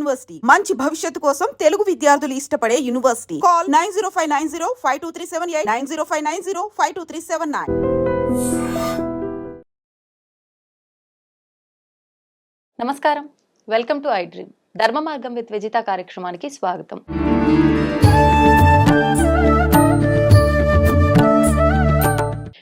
University. మంచి భవిష్యత్తు కోసం తెలుగు విద్యార్థులు ఇష్టపడే university. Call nine zero five nine zero five two three seven eight nine zero five nine zero five two three seven nine. నమస్కారం. Welcome to I dream. Dharma Margam with Vijitha కార్యక్రమానికి స్వాగతం.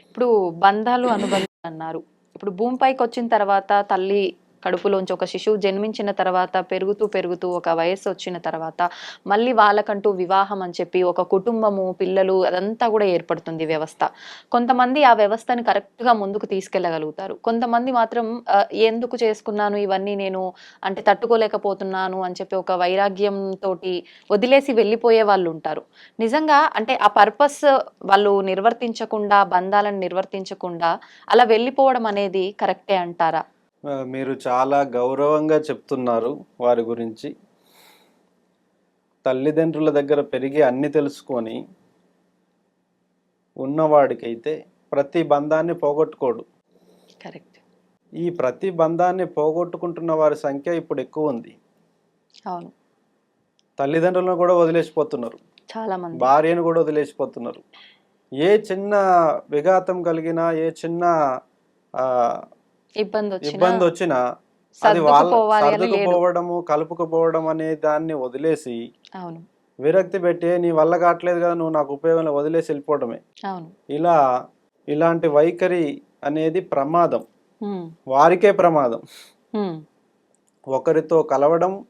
ఇప్పుడు బంధాలు అనుబంధాలు అన్నారు. ఇప్పుడు భూమిపైకి వచ్చిన తర్వాత తల్లి కడుపులోంచి ఒక శిశువు జన్మించిన తర్వాత పెరుగుతూ పెరుగుతూ ఒక వయస్సు వచ్చిన తర్వాత మళ్ళీ వాళ్ళకంటూ వివాహం అని చెప్పి ఒక కుటుంబము పిల్లలు అదంతా కూడా ఏర్పడుతుంది వ్యవస్థ. కొంతమంది ఆ వ్యవస్థని కరెక్ట్గా ముందుకు తీసుకెళ్ళగలుగుతారు. కొంతమంది మాత్రం ఎందుకు చేసుకున్నాను ఇవన్నీ నేను? అంటే తట్టుకోలేకపోతున్నాను అని చెప్పి ఒక వైరాగ్యం తోటి వదిలేసి వెళ్ళిపోయే వాళ్ళు ఉంటారు. నిజంగా అంటే ఆ పర్పస్ వాళ్ళు నిర్వర్తించకుండా బంధాలను నిర్వర్తించకుండా అలా వెళ్ళిపోవడం అనేది కరెక్టే అంటారా? మీరు చాలా గౌరవంగా చెప్తున్నారు వారి గురించి. తల్లిదండ్రుల దగ్గర పెరిగి అన్ని తెలుసుకొని ఉన్నవాడికైతే ప్రతి బంధాన్ని పోగొట్టుకోడు. కరెక్ట్. ఈ ప్రతి బంధాన్ని పోగొట్టుకుంటున్న వారి సంఖ్య ఇప్పుడు ఎక్కువ ఉంది. అవును. తల్లిదండ్రులను కూడా వదిలేసిపోతున్నారు. చాలా మంది. భార్యను కూడా వదిలేసిపోతున్నారు. ఏ చిన్న విఘాతం కలిగినా ఏ చిన్న ఇబ్బంది వచ్చిన అది సర్దుకుపోవడము కలుపుకుపోవడం అనే దాన్ని వదిలేసి అవును. విరక్తి పెట్టి నీ వల్ల కావట్లేదు కదా నువ్వు నాకు ఉపయోగం వదిలేసి వెళ్ళిపోవడమే. ఇలా ఇలాంటి వైఖరి అనేది ప్రమాదం. వారికే ప్రమాదం. ఒకరితో కలవడం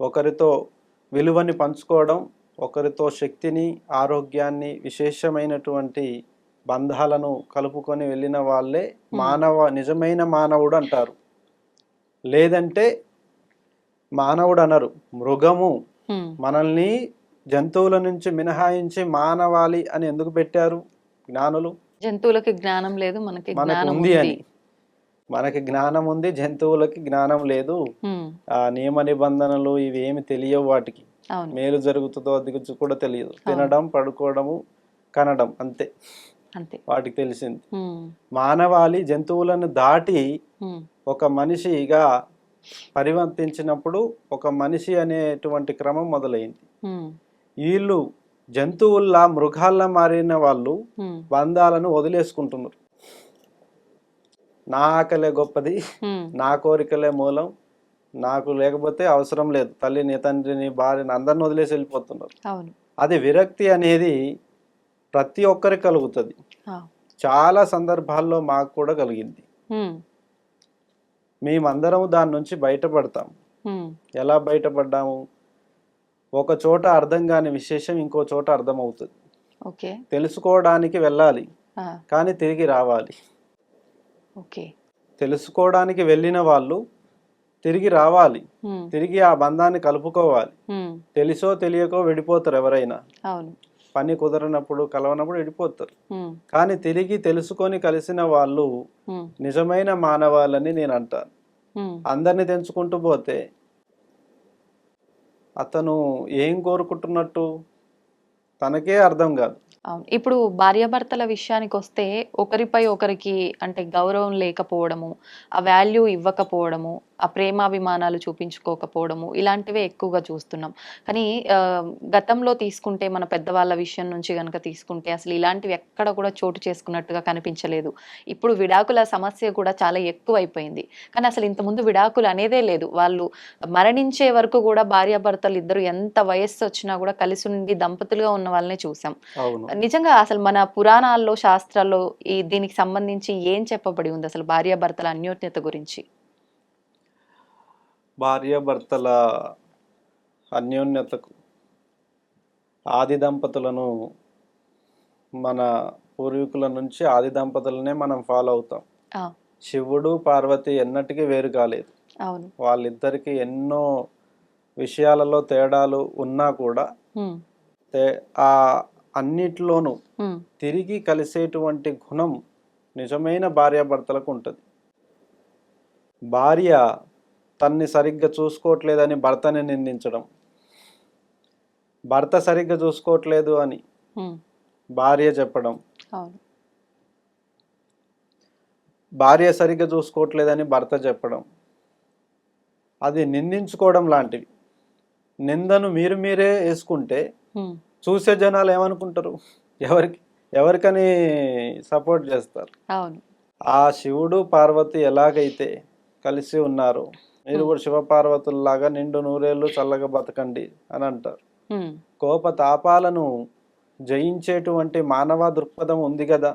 ఒకరితో విలువని పంచుకోవడం ఒకరితో శక్తిని ఆరోగ్యాన్ని విశేషమైనటువంటి బంధాలను కలుపుకొని వెళ్ళిన వాళ్ళే మానవ నిజమైన మానవుడు అంటారు. లేదంటే మానవుడు అనరు. మృగము మనల్ని జంతువుల నుంచి మినహాయించి మానవాళి అని ఎందుకు పెట్టారు జ్ఞానులు? జంతువులకి జ్ఞానం లేదు మనకి మనకు ఉంది అని. మనకి జ్ఞానం ఉంది జంతువులకి జ్ఞానం లేదు. ఆ నియమ నిబంధనలు ఇవి ఏమి తెలియవు వాటికి. మేలు జరుగుతుందో అది కూడా తెలియదు. తినడం పడుకోవడము కనడం అంతే. వాటికి తెలిసింది. మానవాళి జంతువులను దాటి ఒక మనిషిగా పరివర్తించినప్పుడు ఒక మనిషి అనేటువంటి క్రమం మొదలైంది. వీళ్ళు జంతువుల్లా మృగాల్లా మారిన వాళ్ళు బంధాలను వదిలేసుకుంటున్నారు. నా ఆకలే గొప్పది నా కోరికలే మూలం నాకు లేకపోతే అవసరం లేదు. తల్లిని తండ్రిని భార్యని అందరిని వదిలేసి వెళ్ళిపోతున్నారు. అది విరక్తి అనేది ప్రతి ఒక్కరికి కలుగుతుంది. చాలా సందర్భాల్లో మాకు కూడా కలిగింది. మేమందరం దాని నుంచి బయటపడతాం. ఎలా బయటపడ్డాము? ఒక చోట అర్థం కాని విశేషం ఇంకో చోట అర్థమవుతుంది. ఓకే. తెలుసుకోవడానికి వెళ్ళాలి. కానీ తిరిగి రావాలి. ఓకే. తెలుసుకోవడానికి వెళ్ళిన వాళ్ళు తిరిగి రావాలి. తిరిగి ఆ బంధాన్ని కలుపుకోవాలి. తెలుసో తెలియకో విడిపోతారు ఎవరైనా. అవును. పని కుదరనప్పుడు కలవనప్పుడు విడిపోతారు. ఉమ్, కానీ తిరిగి తెలుసుకొని కలిసిన వాళ్ళు నిజమైన మానవాళ్ళని నేను అంటాను. అందరిని తెంచుకుంటూ పోతే అతను ఏం కోరుకుంటున్నట్టు? తనకే అర్థం కాదు. ఇప్పుడు భార్యాభర్తల విషయానికి వస్తే ఒకరిపై ఒకరికి అంటే గౌరవం లేకపోవడము ఆ వాల్యూ ఇవ్వకపోవడము ఆ ప్రేమాభిమానాలు చూపించుకోకపోవడము ఇలాంటివే ఎక్కువగా చూస్తున్నాం. కానీ గతంలో తీసుకుంటే మన పెద్దవాళ్ళ విషయం నుంచి కనుక తీసుకుంటే అసలు ఇలాంటివి ఎక్కడ కూడా చోటు చేసుకున్నట్టుగా కనిపించలేదు. ఇప్పుడు విడాకుల సమస్య కూడా చాలా ఎక్కువైపోయింది. కానీ అసలు ఇంతకుముందు విడాకులు అనేదే లేదు. వాళ్ళు మరణించే వరకు కూడా భార్యాభర్తలు ఇద్దరు ఎంత వయస్సు వచ్చినా కూడా కలిసి ఉండి దంపతులుగా ఉన్న వాళ్ళనే చూసాం. అవును. నిజంగా అసలు మన పురాణాల్లో శాస్త్రాల్లో ఈ దీనికి సంబంధించి ఏం చెప్పబడి ఉంది అసలు భార్యాభర్తల అన్యోన్యత గురించి? భార్యాభర్తల అన్యోన్యతకు ఆది దంపతులను మన పూర్వీకుల నుంచి ఆది దంపతులనే మనం ఫాలో అవుతాం. శివుడు పార్వతి ఎన్నటికీ వేరు కాలేదు. అవును. వాళ్ళిద్దరికి ఎన్నో విషయాలలో తేడాలు ఉన్నా కూడా ఆ అన్నిటిలోనూ తిరిగి కలిసేటువంటి గుణం నిజమైన భార్యాభర్తలకు ఉంటుంది. భార్య తన్ని సరిగ్గా చూసుకోవట్లేదని భర్తని నిందించడం. భర్త సరిగ్గా చూసుకోవట్లేదు అని భార్య చెప్పడం. భార్య సరిగ్గా చూసుకోవట్లేదని భర్త చెప్పడం. అది నిందించుకోవడం లాంటివి. నిందను మీరు మీరే వేసుకుంటే చూసే జనాలు ఏమనుకుంటారు? ఎవరికి ఎవరికని సపోర్ట్ చేస్తారు? అవును. ఆ శివుడు పార్వతి ఎలాగైతే కలిసి ఉన్నారు మీరు కూడా శివపార్వతుల్లాగా నిండు నూరేళ్ళు చల్లగా బతకండి అని అంటారు. కోప తాపాలను జయించేటువంటి మానవ దృక్పథం ఉంది కదా?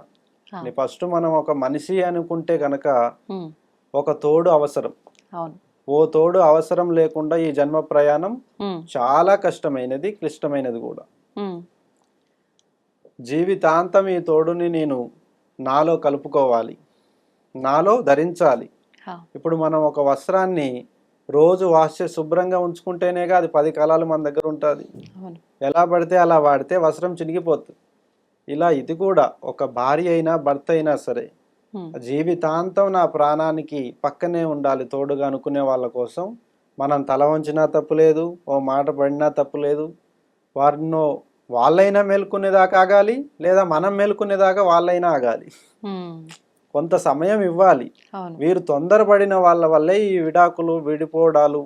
ఫస్ట్ మనం ఒక మనిషి అనుకుంటే కనుక ఉమ్, ఒక తోడు అవసరం. ఓ తోడు అవసరం లేకుండా ఈ జన్మ ప్రయాణం చాలా కష్టమైనది క్లిష్టమైనది కూడా. జీవితాంతం ఈ తోడుని నేను నాలో కలుపుకోవాలి నాలో ధరించాలి. ఇప్పుడు మనం ఒక వస్త్రాన్ని రోజు వాష్ చేసి శుభ్రంగా ఉంచుకుంటేనేగా అది పది కాలాలు మన దగ్గర ఉంటుంది. ఎలా పడితే అలా వాడితే వస్త్రం చినిగిపోతుంది. ఇలా ఇది కూడా ఒక భార్య అయినా భర్త అయినా సరే జీవితాంతం నా ప్రాణానికి పక్కనే ఉండాలి తోడుగా అనుకునే వాళ్ళ కోసం. మనం తల వంచినా తప్పులేదు ఓ మాట పడినా తప్పులేదు వారినో వాళ్ళైనా మేల్కొనేదాకా ఆగాలి లేదా మనం మేల్కొనేదాకా వాళ్ళైనా ఆగాలి. కొంత సమయం ఇవ్వాలి. వీరు తొందరపడిన వాళ్ళ వల్లే ఈ విడాకులు విడిపోవడాలు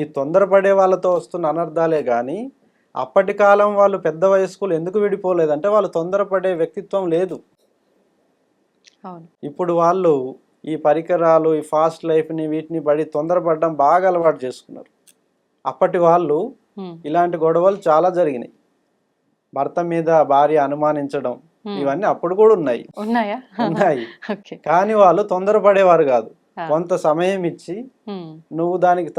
ఈ తొందరపడే వాళ్ళతో వస్తున్న అనర్థాలే కానీ అప్పటి కాలం వాళ్ళు పెద్ద వయస్కులు ఎందుకు విడిపోలేదంటే వాళ్ళు తొందరపడే వ్యక్తిత్వం లేదు. ఇప్పుడు వాళ్ళు ఈ పరికరాలు ఈ ఫాస్ట్ లైఫ్ని వీటిని పడి తొందరపడడం బాగా అలవాటు చేసుకున్నారు. అప్పటి వాళ్ళు ఇలాంటి గొడవలు చాలా జరిగినాయి. భర్త మీద భార్య అనుమానించడం. ఇవన్నీ అప్పుడు కూడా ఉన్నాయి. ఉన్నాయా? కానీ వాళ్ళు తొందరపడేవారు కాదు. కొంత సమయం ఇచ్చి నువ్వు దానికి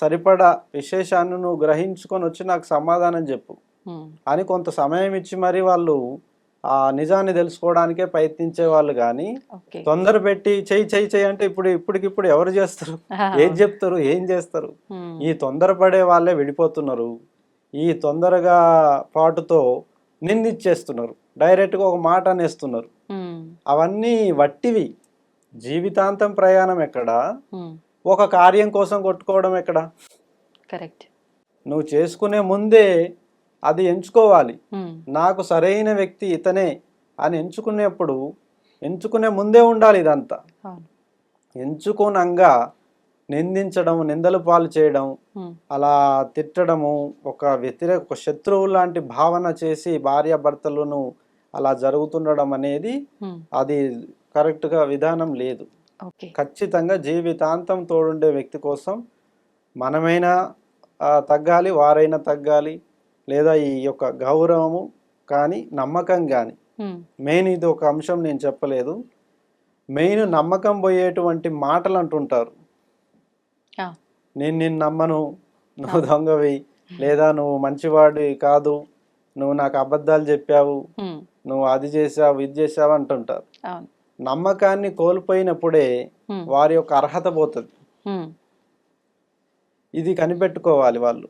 సరిపడా విశేషాన్ని నువ్వు గ్రహించుకొని వచ్చి నాకు సమాధానం చెప్పు అని కొంత సమయం ఇచ్చి మరి వాళ్ళు ఆ నిజాన్ని తెలుసుకోవడానికే ప్రయత్నించే వాళ్ళు కానీ తొందర పెట్టి చెయ్యి చెయ్యి చెయ్యి అంటే ఇప్పుడు ఇప్పటికిప్పుడు ఎవరు చేస్తారు? ఏం చెప్తారు? ఏం చేస్తారు? ఈ తొందరపడే వాళ్ళే విడిపోతున్నారు. ఈ తొందరగా పాటుతో నిందిచ్చేస్తున్నారు డైరెక్ట్గా ఒక మాట అనేస్తున్నారు. అవన్నీ వట్టివి. జీవితాంతం ప్రయాణం ఎక్కడ? ఒక కార్యం కోసం కొట్టుకోవడం ఎక్కడ? కరెక్ట్. నువ్వు చేసుకునే ముందే అది ఎంచుకోవాలి. నాకు సరైన వ్యక్తి ఇతనే అని ఎంచుకునేప్పుడు ఎంచుకునే ముందే ఉండాలి ఇదంతా. ఎంచుకోనంగా నిందించడం నిందలు పాలు చేయడం అలా తిట్టడము ఒక వ్యతిరేక ఒక శత్రువు లాంటి భావన చేసి భార్యాభర్తలను అలా జరుగుతుండడం అనేది అది కరెక్ట్గా విధానం లేదు. ఖచ్చితంగా జీవితాంతం తోడుండే వ్యక్తి కోసం మనమైనా తగ్గాలి వారైనా తగ్గాలి. లేదా ఈ యొక్క గౌరవము కానీ నమ్మకం కానీ. మెయిన్ ఇది ఒక అంశం నేను చెప్పలేదు. మెయిన్ నమ్మకం పోయేటువంటి మాటలు అంటుంటారు. నేను నిన్ను నమ్మను నువ్వు దొంగవి లేదా నువ్వు మంచివాడి కాదు నువ్వు నాకు అబద్ధాలు చెప్పావు నువ్వు అది చేసావు ఇది చేసావు అంటుంటారు. నమ్మకాన్ని కోల్పోయినప్పుడే వారి యొక్క అర్హత పోతుంది. ఇది కనిపెట్టుకోవాలి వాళ్ళు.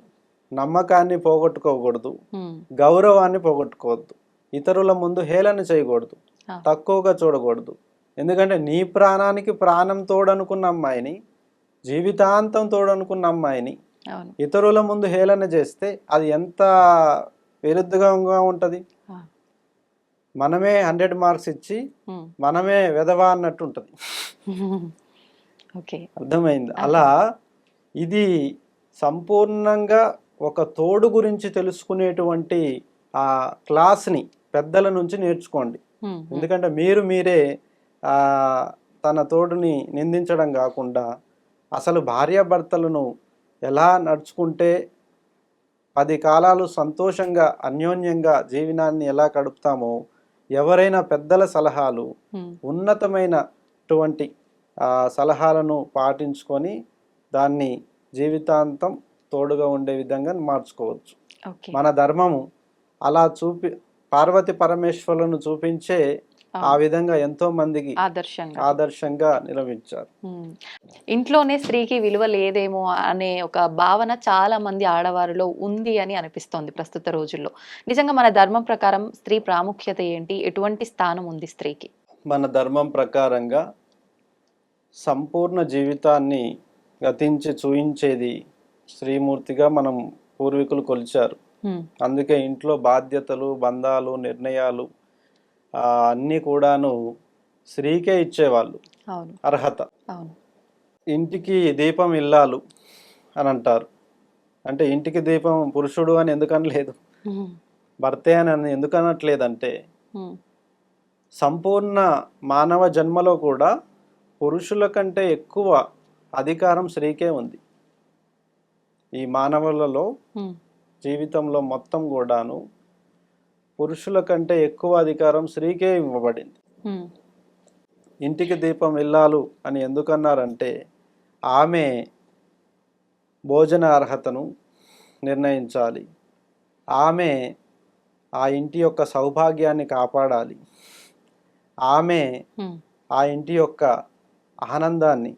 నమ్మకాన్ని పోగొట్టుకోకూడదు గౌరవాన్ని పోగొట్టుకోవద్దు. ఇతరుల ముందు హేళన చేయకూడదు. తక్కువగా చూడకూడదు. ఎందుకంటే నీ ప్రాణానికి ప్రాణం తోడనుకున్న అమ్మాయిని జీవితాంతం తోడనుకున్న అమ్మాయిని ఇతరుల ముందు హేళన చేస్తే అది ఎంత విరుద్ధంగా ఉంటుంది? మనమే హండ్రెడ్ మార్క్స్ ఇచ్చి మనమే వెధవా అన్నట్టు ఉంటుంది. అర్థమైంది? అలా ఇది సంపూర్ణంగా ఒక తోడు గురించి తెలుసుకునేటువంటి ఆ క్లాస్ని పెద్దల నుంచి నేర్చుకోండి. ఎందుకంటే మీరు మీరే ఆ, తన తోడుని నిందించడం కాకుండా అసలు భార్యాభర్తలను ఎలా నడుచుకుంటే పది కాలాలు సంతోషంగా అన్యోన్యంగా జీవనాన్ని ఎలా గడుపుతామో ఎవరైనా పెద్దల సలహాలు ఉన్నతమైనటువంటి సలహాలను పాటించుకొని దాన్ని జీవితాంతం తోడుగా ఉండే విధంగా మార్చుకోవచ్చు. మన ధర్మము అలా చూపి పార్వతి పరమేశ్వరులను చూపించే ఆ విధంగా ఎంతో మందికి ఆదర్శంగా. ఆదర్శంగా నిలవించారు. ఇంట్లోనే స్త్రీకి విలువ లేదేమో అనే ఒక భావన చాలా మంది ఆడవారిలో ఉంది అని అనిపిస్తోంది ప్రస్తుత రోజుల్లో. నిజంగా మన ధర్మం ప్రకారం స్త్రీ ప్రాముఖ్యత ఏంటి? ఎటువంటి స్థానం ఉంది స్త్రీకి? మన ధర్మం ప్రకారంగా సంపూర్ణ జీవితాన్ని గతించి చూయించేది శ్రీమూర్తిగా మనం పూర్వీకులు కొలిచారు. అందుకే ఇంట్లో బాధ్యతలు బంధాలు నిర్ణయాలు అన్నీ కూడాను స్త్రీకే ఇచ్చేవాళ్ళు. అర్హత. ఇంటికి దీపం ఇల్లాలు అని అంటారు. అంటే ఇంటికి దీపం పురుషుడు అని ఎందుకు అనలేదు ఉమ్, భర్తే అని అని ఎందుకు అనట్లేదంటే ఉమ్, సంపూర్ణ మానవ జన్మలో కూడా పురుషుల కంటే ఎక్కువ అధికారం స్త్రీకే ఉంది. ఈ మానవులలో జీవితంలో మొత్తం కూడాను పురుషుల కంటే ఎక్కువ అధికారం స్త్రీకే ఇవ్వబడింది. ఇంటికి దీపం ఇల్లాలు అని ఎందుకన్నారంటే ఆమె భోజన అర్హతను నిర్ణయించాలి. ఆమె ఆ ఇంటి యొక్క సౌభాగ్యాన్ని కాపాడాలి. ఆమె ఆ ఇంటి యొక్క ఆనందాన్ని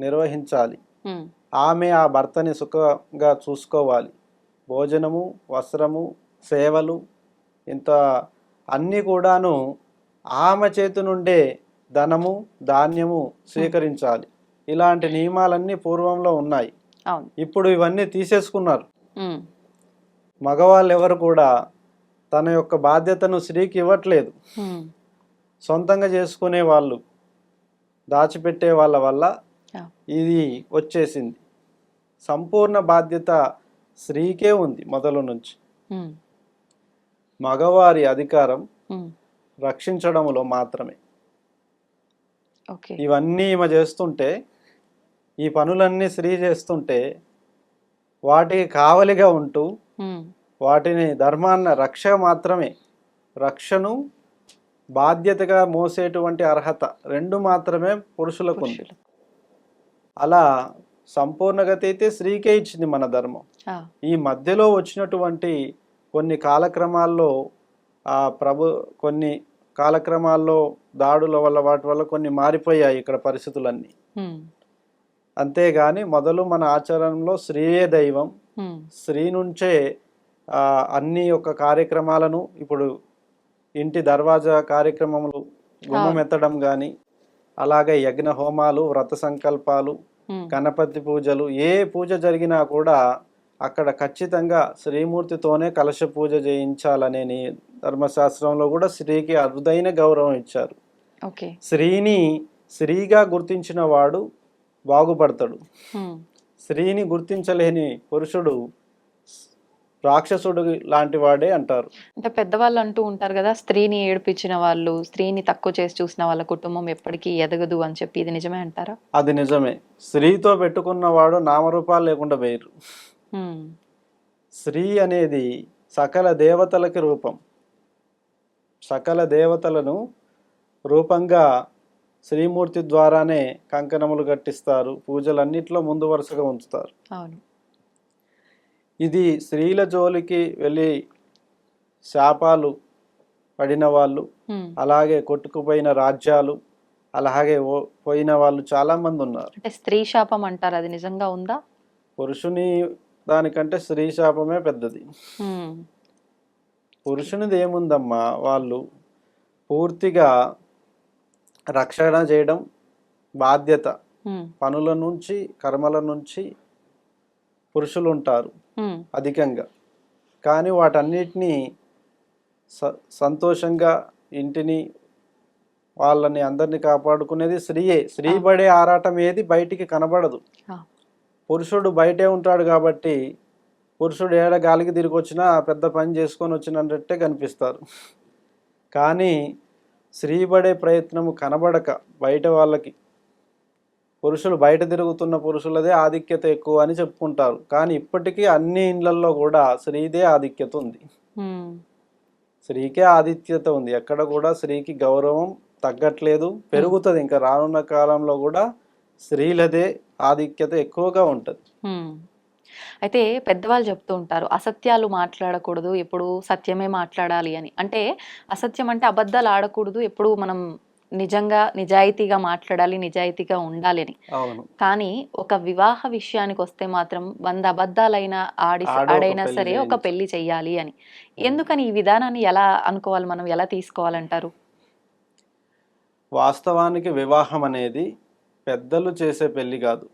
నిర్వహించాలి. ఆమె ఆ భర్తని సుఖంగా చూసుకోవాలి. భోజనము వస్త్రము సేవలు ఇంత అన్నీ కూడాను ఆమె చేతి నుండే ధనము ధాన్యము స్వీకరించాలి. ఇలాంటి నియమాలన్నీ పూర్వంలో ఉన్నాయి. ఇప్పుడు ఇవన్నీ తీసేసుకున్నారు. మగవాళ్ళు ఎవరు కూడా తన యొక్క బాధ్యతను స్త్రీకి ఇవ్వట్లేదు. సొంతంగా చేసుకునే వాళ్ళు దాచిపెట్టే వాళ్ళ వల్ల ఇది వచ్చేసింది. సంపూర్ణ బాధ్యత స్త్రీకే ఉంది మొదలు నుంచి. మగవారి అధికారం రక్షించడంలో మాత్రమే. ఇవన్నీ ఈమె చేస్తుంటే ఈ పనులన్నీ స్త్రీ చేస్తుంటే వాటికి కావలిగా ఉంటూ వాటిని ధర్మాన్న రక్ష మాత్రమే. రక్షను బాధ్యతగా మోసేటువంటి అర్హత రెండు మాత్రమే పురుషులకు ఉంది. అలా సంపూర్ణగతి అయితే స్త్రీకే ఇచ్చింది మన ధర్మం. ఈ మధ్యలో వచ్చినటువంటి కొన్ని కాలక్రమాల్లో ఆ ప్రభు కొన్ని కాలక్రమాల్లో దాడుల వల్ల వాటి వల్ల కొన్ని మారిపోయాయి ఇక్కడ పరిస్థితులన్నీ. అంతేగాని మొదలు మన ఆచరణలో స్త్రీయే దైవం. స్త్రీ నుంచే అన్ని యొక్క కార్యక్రమాలను ఇప్పుడు ఇంటి దర్వాజా కార్యక్రమములు గుమ్మం ఎత్తడం కానీ అలాగే యజ్ఞ హోమాలు వ్రత సంకల్పాలు గణపతి పూజలు ఏ పూజ జరిగినా కూడా అక్కడ ఖచ్చితంగా శ్రీమూర్తితోనే కలశ పూజ చేయించాలనే ధర్మశాస్త్రంలో కూడా స్త్రీకి అరుదైన గౌరవం ఇచ్చారు. ఓకే. స్త్రీని స్త్రీగా గుర్తించిన వాడు బాగుపడతాడు. స్త్రీని గుర్తించలేని పురుషుడు రాక్షసుడు లాంటి వాడే అంటారు. అంటే పెద్దవాళ్ళు అంటూ ఉంటారు కదా స్త్రీని ఏడిపించిన వాళ్ళు స్త్రీని తక్కువ చేసి చూసిన వాళ్ళ కుటుంబం ఎప్పటికీ ఎదగదు అని చెప్పి ఇది నిజమే అంటారా? అది నిజమే. స్త్రీతో పెట్టుకున్నవాడు నామరూపాలు లేకుండా ఉమ్, స్త్రీ అనేది సకల దేవతలకి రూపం. సకల దేవతలను రూపంగా శ్రీమూర్తి ద్వారానే కంకణములు కట్టిస్తారు. పూజలన్నిట్లో ముందు వరుసగా ఉంచుతారు. అవును. ఇది స్త్రీల జోలికి వెళ్ళి శాపాలు పడిన వాళ్ళు అలాగే కొట్టుకుపోయిన రాజ్యాలు అలాగే పోయిన వాళ్ళు చాలా మంది ఉన్నారు. అంటే స్త్రీ శాపం అంటారు అది నిజంగా ఉందా? పురుషుని దానికంటే స్త్రీ శాపమే పెద్దది. పురుషునిది ఏముందమ్మా? వాళ్ళు పూర్తిగా రక్షణ చేయడం బాధ్యత. పనుల నుంచి కర్మల నుంచి పురుషులు ఉంటారు అధికంగా. కానీ వాటన్నిటినీ స సంతోషంగా ఇంటిని వాళ్ళని అందరినీ కాపాడుకునేది స్త్రీయే. స్త్రీ పడే ఆరాటం ఏది బయటికి కనబడదు. పురుషుడు బయటే ఉంటాడు కాబట్టి పురుషుడు ఏడ గాలికి తిరిగి వచ్చినా పెద్ద పని చేసుకొని వచ్చినట్టే కనిపిస్తారు. కానీ స్త్రీ పడే ప్రయత్నము కనబడక బయట వాళ్ళకి. పురుషులు బయట తిరుగుతున్న పురుషులదే ఆధిక్యత ఎక్కువ అని చెప్పుకుంటారు. కానీ ఇప్పటికీ అన్ని ఇండ్లల్లో కూడా స్త్రీదే ఆధిక్యత ఉంది. స్త్రీకే ఆధిక్యత ఉంది. ఎక్కడ కూడా స్త్రీకి గౌరవం తగ్గట్లేదు. పెరుగుతుంది. ఇంకా రానున్న కాలంలో కూడా స్త్రీలదే ఆధిక్యత ఎక్కువగా ఉంటుంది. అయితే పెద్దవాళ్ళు చెప్తూ ఉంటారు అసత్యాలు మాట్లాడకూడదు. ఎప్పుడు సత్యమే మాట్లాడాలి అని. అంటే అసత్యం అంటే అబద్ధాలు ఆడకూడదు. ఎప్పుడు మనం నిజంగా నిజాయితీగా మాట్లాడాలి నిజాయితీగా ఉండాలి అని. అవును. కానీ ఒక వివాహ విషయానికి వస్తే మాత్రం వంద అబద్ధాలైనా ఆడి ఆడైనా సరే ఒక. పెళ్ళి చెయ్యాలి అని. ఎందుకని ఈ విధానాన్ని ఎలా అనుకోవాలి మనం? ఎలా తీసుకోవాలంటారు? వాస్తవానికి వివాహం అనేది పెద్దలు చేసే పెళ్ళి కాదు.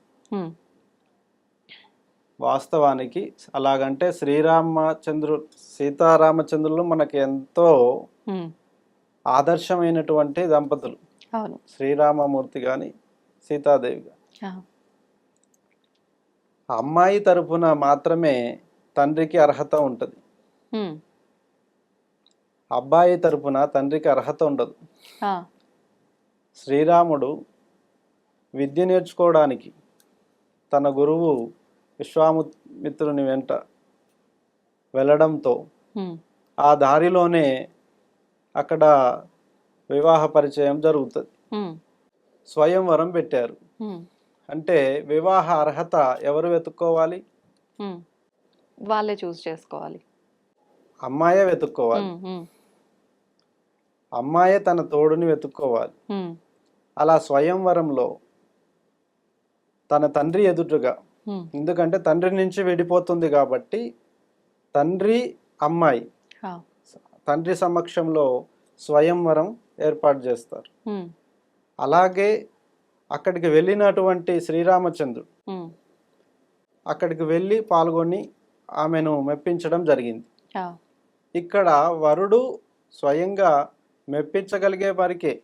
వాస్తవానికి అలాగంటే శ్రీరామచంద్రు సీతారామచంద్రులు మనకి ఎంతో ఆదర్శమైనటువంటి దంపతులు. అవును. శ్రీరామమూర్తి కానీ సీతాదేవి అమ్మాయి తరపున మాత్రమే తండ్రికి అర్హత ఉంటుంది. అబ్బాయి తరపున తండ్రికి అర్హత ఉండదు. శ్రీరాముడు విద్య నేర్చుకోవడానికి తన గురువు విశ్వామిత్రుని వెంట వెళ్ళడంతో ఆ దారిలోనే అక్కడ వివాహ పరిచయం జరుగుతుంది. స్వయంవరం పెట్టారు. అంటే వివాహ అర్హత ఎవరు వెతుక్కోవాలి. వాళ్ళే చూస్ చేసుకోవాలి. అమ్మాయే వెతుక్కోవాలి. అమ్మాయే తన తోడుని వెతుక్కోవాలి. అలా స్వయంవరంలో తన తండ్రి ఎదుటగా ఎందుకంటే తండ్రి నుంచి విడిపోతుంది కాబట్టి తండ్రి అమ్మాయి తండ్రి సమక్షంలో స్వయంవరం ఏర్పాటు చేస్తారు. అలాగే అక్కడికి వెళ్ళినటువంటి శ్రీరామచంద్రుడు అక్కడికి వెళ్ళి పాల్గొని ఆమెను మెప్పించడం జరిగింది. ఇక్కడ వరుడు స్వయంగా మెప్పించగలిగే వరకే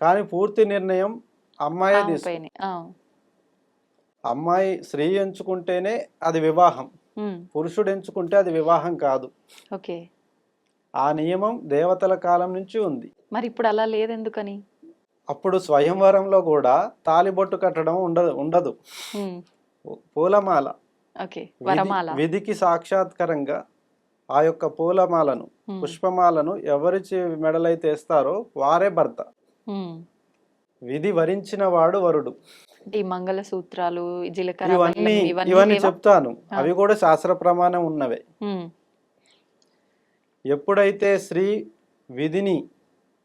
కానీ పూర్తి నిర్ణయం అమ్మాయే ఆమె తీసుకు పైనే, ఆ, అమ్మాయి స్త్రీ ఎంచుకుంటేనే అది వివాహం. పురుషుడు ఎంచుకుంటే అది వివాహం కాదు. ఓకే. ఆ నియమం దేవతల కాలం నుంచి ఉంది. మరి ఇప్పుడు అలా లేదు ఎందుకని అప్పుడు స్వయంవరంలో కూడా తాలిబొట్టు కట్టడం ఉండదు. ఉండదు పూలమాల. విధికి సాక్షాత్కరంగా ఆ యొక్క పూలమాలను పుష్పమాలను ఎవరి చే- మెడలైతే వేస్తారో వారే భర్త. విధి వరించిన వాడు వరుడు. ఈ మంగళ సూత్రాలు ఇవన్నీ ఇవన్నీ? చెప్తాను. అవి కూడా శాస్త్ర ప్రమాణం ఉన్నవే ఎప్పుడైతే స్త్రీ విధిని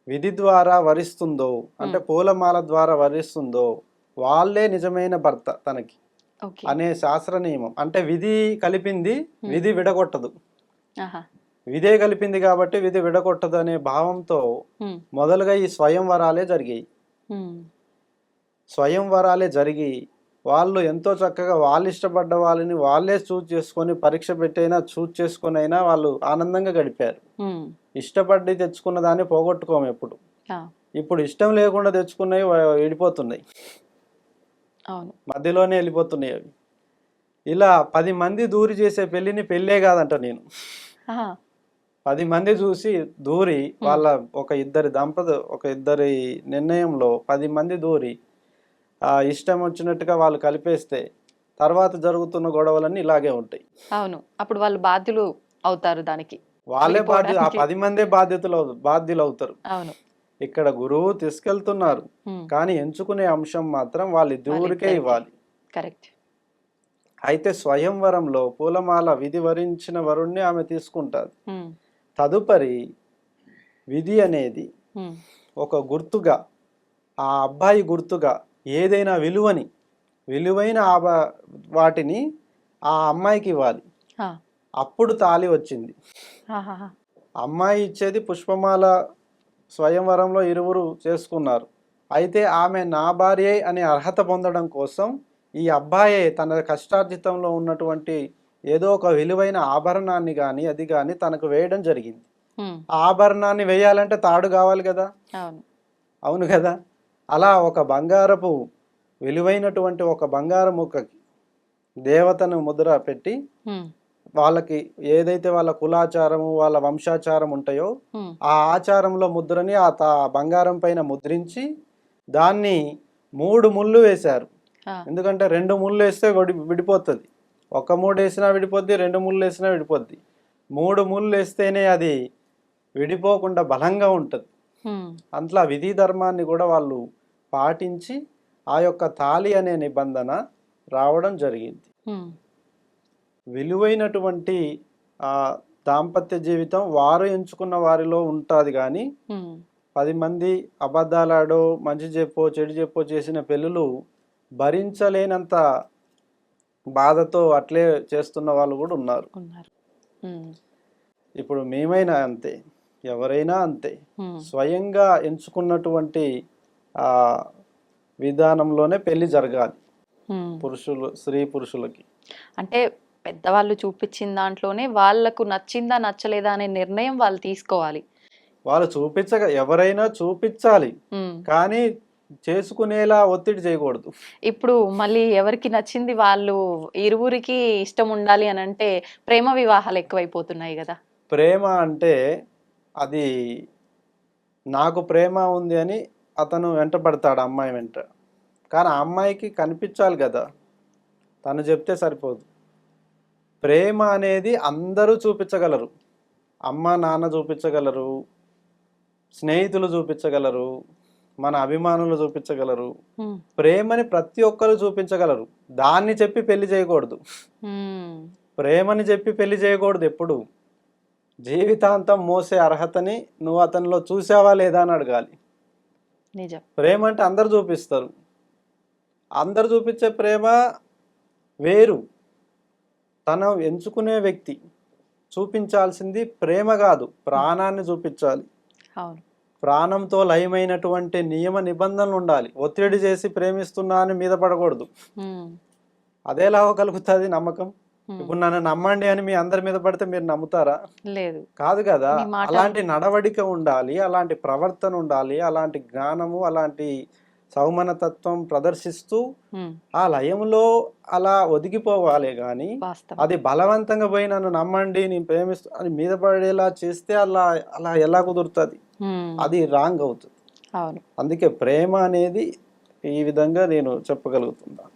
విధి ద్వారా వరిస్తుందో అంటే. పూలమాల ద్వారా వరిస్తుందో వాళ్ళే నిజమైన భర్త తనకి అనే శాస్త్ర నియమం. అంటే విధి కలిపింది. విధి విడగొట్టదు. విధే కలిపింది కాబట్టి విధి విడగొట్టదు అనే భావంతో మొదలుగా ఈ స్వయంవరాలే జరిగాయి. స్వయంవరాలే జరిగి వాళ్ళు ఎంతో చక్కగా వాళ్ళు ఇష్టపడ్డ వాళ్ళని వాళ్ళే చూజ్ చేసుకొని పరీక్ష పెట్టైనా చూజ్ చేసుకొని అయినా వాళ్ళు ఆనందంగా గడిపారు. ఇష్టపడి తెచ్చుకున్న దాన్ని పోగొట్టుకోము ఎప్పుడు. ఇప్పుడు ఇష్టం లేకుండా తెచ్చుకున్నవి విడిపోతున్నాయి. మధ్యలోనే వెళ్ళిపోతున్నాయి అవి. ఇలా పది మంది దూరి చేసే పెళ్ళిని పెళ్ళే కాదంట నేను. పది మంది చూసి దూరి వాళ్ళ ఒక ఇద్దరి దంపతు ఒక ఇద్దరి నిర్ణయంలో పది మంది దూరి ఇష్టం వచ్చినట్టుగా వాళ్ళు కలిపేస్తే తర్వాత జరుగుతున్న గొడవలన్నీ ఇలాగే ఉంటాయి. అవును. అప్పుడు వాళ్ళు బాధ్యులు అవుతారు దానికి. వాళ్ళే బాధ్యత ఆ. పది మందే బాధ్యతలు బాధ్యులు అవుతారు అవును. ఇక్కడ గురువు తీసుకెళ్తున్నారు. కానీ ఎంచుకునే అంశం మాత్రం వాళ్ళిద్దరికే వాళ్ళిద్దరికీ. ఇవ్వాలి. కరెక్ట్. అయితే స్వయంవరంలో పూలమాల విధి వరించిన వరుణ్ణి ఆమె తీసుకుంటారు. తదుపరి విధి అనేది ఒక గుర్తుగా ఆ అబ్బాయి గుర్తుగా ఏదైనా విలువని విలువైన వాటిని ఆ అమ్మాయికి ఇవ్వాలి. అప్పుడు తాళి వచ్చింది. అమ్మాయి ఇచ్చేది పుష్పమాల స్వయంవరంలో ఇరువురు చేసుకున్నారు. అయితే ఆమె నా భార్యే అనే అర్హత పొందడం కోసం ఈ అబ్బాయే తన కష్టార్జితంలో ఉన్నటువంటి ఏదో ఒక విలువైన ఆభరణాన్ని కానీ అది కానీ తనకు వేయడం జరిగింది. ఆభరణాన్ని వేయాలంటే తాడు కావాలి కదా? అవును కదా? అలా ఒక బంగారపు విలువైనటువంటి ఒక బంగారు ముక్కకి దేవతను ముద్ర పెట్టి వాళ్ళకి ఏదైతే వాళ్ళ కులాచారము వాళ్ళ వంశాచారం ఉంటాయో ఆ ఆచారంలో ముద్రని ఆ తా బంగారం పైన ముద్రించి దాన్ని మూడు ముళ్ళు వేశారు. ఎందుకంటే రెండు ముళ్ళు వేస్తే విడి విడిపోతుంది. ఒక మూడు వేసినా విడిపోద్ది రెండు ముళ్ళు వేసినా విడిపోద్ది. మూడు ముళ్ళు వేస్తేనే అది విడిపోకుండా బలంగా ఉంటుంది. అట్లా విధి ధర్మాన్ని కూడా వాళ్ళు పాటించి ఆ యొక్క తాళి అనే నిబంధన రావడం జరిగింది. విలువైనటువంటి ఆ దాంపత్య జీవితం వారు ఎంచుకున్న వారిలో ఉంటుంది కానీ పది మంది అబద్ధాలాడో మంచి చెప్పో చెడు చెప్పో చేసిన పెళ్ళిళ్ళు భరించలేనంత బాధతో అట్లే చేస్తున్న వాళ్ళు కూడా ఉన్నారు. ఇప్పుడు మేమైనా అంతే ఎవరైనా అంతే స్వయంగా ఎంచుకున్నటువంటి విధానంలోనే పెళ్ళి జరగాలి. పురుషులు స్త్రీ పురుషులకి. అంటే పెద్దవాళ్ళు చూపించిన దాంట్లోనే వాళ్ళకు నచ్చిందా నచ్చలేదా అనే నిర్ణయం వాళ్ళు తీసుకోవాలి. వాళ్ళు చూపించక ఎవరైనా చూపించాలి. కానీ చేసుకునేలా ఒత్తిడి చేయకూడదు. ఇప్పుడు మళ్ళీ ఎవరికి నచ్చింది వాళ్ళు ఇరువురికి ఇష్టం ఉండాలి అని అంటే ప్రేమ వివాహాలు ఎక్కువైపోతున్నాయి కదా. ప్రేమ అంటే అది నాకు ప్రేమ ఉంది అని అతను వెంట పడతాడు అమ్మాయి వెంట. కానీ ఆ అమ్మాయికి కనిపించాలి కదా. తను చెప్తే సరిపోదు. ప్రేమ అనేది అందరూ చూపించగలరు. అమ్మ నాన్న చూపించగలరు. స్నేహితులు చూపించగలరు. మన అభిమానులు చూపించగలరు. ప్రేమని ప్రతి ఒక్కరు చూపించగలరు. దాన్ని చెప్పి పెళ్ళి చేయకూడదు. ప్రేమని చెప్పి పెళ్ళి చేయకూడదు ఎప్పుడు. జీవితాంతం మోసే అర్హతని నువ్వు అతనిలో చూసావా లేదా అని అడగాలి. నిజం. ప్రేమ అంటే అందరు చూపిస్తారు. అందరు చూపించే ప్రేమ వేరు. తను ఎంచుకునే వ్యక్తి చూపించాల్సింది ప్రేమ కాదు ప్రాణాన్ని చూపించాలి. ప్రాణంతో లయమైనటువంటి నియమ నిబంధనలు ఉండాలి. ఒత్తిడి చేసి ప్రేమిస్తున్నా అని మీద పడకూడదు. అదేలా కలుగుతుంది నమ్మకం? ఇప్పుడు నన్ను నమ్మండి అని మీ అందరి మీద పడితే మీరు నమ్ముతారా? లేదు. కాదు కదా. అలాంటి నడవడిక ఉండాలి అలాంటి ప్రవర్తన ఉండాలి అలాంటి జ్ఞానము అలాంటి సౌమనతత్వం ప్రదర్శిస్తూ ఆ లయంలో అలా ఒదిగిపోవాలి కానీ అది బలవంతంగా పోయి నన్ను నమ్మండి నేను ప్రేమిస్తూ అని మీద పడేలా చేస్తే అలా అలా ఎలా కుదురుతుంది? అది రాంగ్ అవుతుంది. అందుకే ప్రేమ అనేది ఈ విధంగా నేను చెప్పగలుగుతున్నాను.